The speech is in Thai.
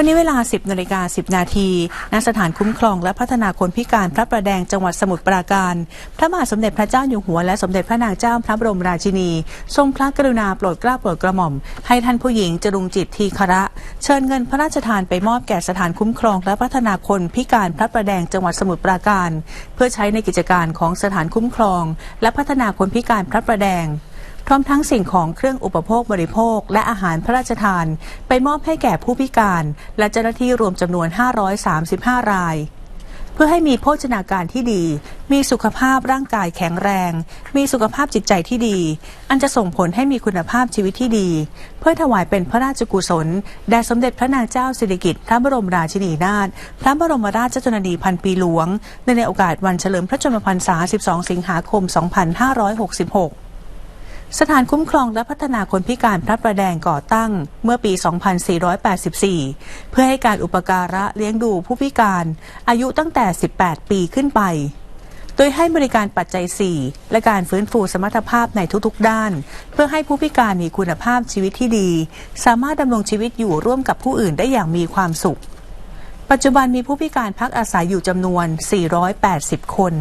วันนี้เวลา 10นาฬิกา10 นาทีณสถานคุ้มครองและพัฒนาคนพิการพระประแดงจังหวัดสมุทรปราการ พระมหาสมเด็จพระเจ้าอยู่หัวและสมเด็จพระนางเจ้าพระบรมราชินี ทรงพระกรุณาโปรดเกล้าโปรดกระหม่อม ให้ท่านผู้หญิงจรุงจิตทีคระ เชิญเงินพระราชทานไปมอบแก่สถานคุ้มครอง และพัฒนาคนพิการพระประแดงจังหวัดสมุทรปราการ เพื่อใช้ในกิจการของสถานคุ้มครอง และพัฒนาคนพิการพระประแดง พร้อมทั้งสิ่งของเครื่องอุปโภคบริโภค และอาหารพระราชทาน ไปมอบให้แก่ผู้พิการ และเจ้าหน้าที่รวมจำนวน 535 ราย เพื่อให้มีโภชนาการที่ดี มีสุขภาพร่างกายแข็งแรง มีสุขภาพจิตใจที่ดี อันจะส่งผลให้มีคุณภาพชีวิตที่ดี เพื่อถวายเป็นพระราชกุศลแด่สมเด็จพระนางเจ้าสิริกิติ์พระบรมราชินีนาถพระบรมราชชนนีพันปีหลวงเนื่องในโอกาสวันเฉลิมพระชนมพรรษา 12 สิงหาคม 2566 สถานคุ้มครองและพัฒนาคนพิการพระประแดงก่อตั้งเมื่อปี 2484 เพื่อให้การอุปการะเลี้ยงดูผู้พิการอายุตั้งแต่ 18 ปีขึ้นไป โดยให้บริการปัจจัย 4 และการฟื้นฟูสมรรถภาพในทุกๆ ด้าน เพื่อให้ผู้พิการมีคุณภาพชีวิตที่ดี สามารถดำรงชีวิตอยู่ร่วมกับผู้อื่นได้อย่างมีความสุข ปัจจุบันมีผู้พิการพักอาศัยอยู่จำนวน 480 คน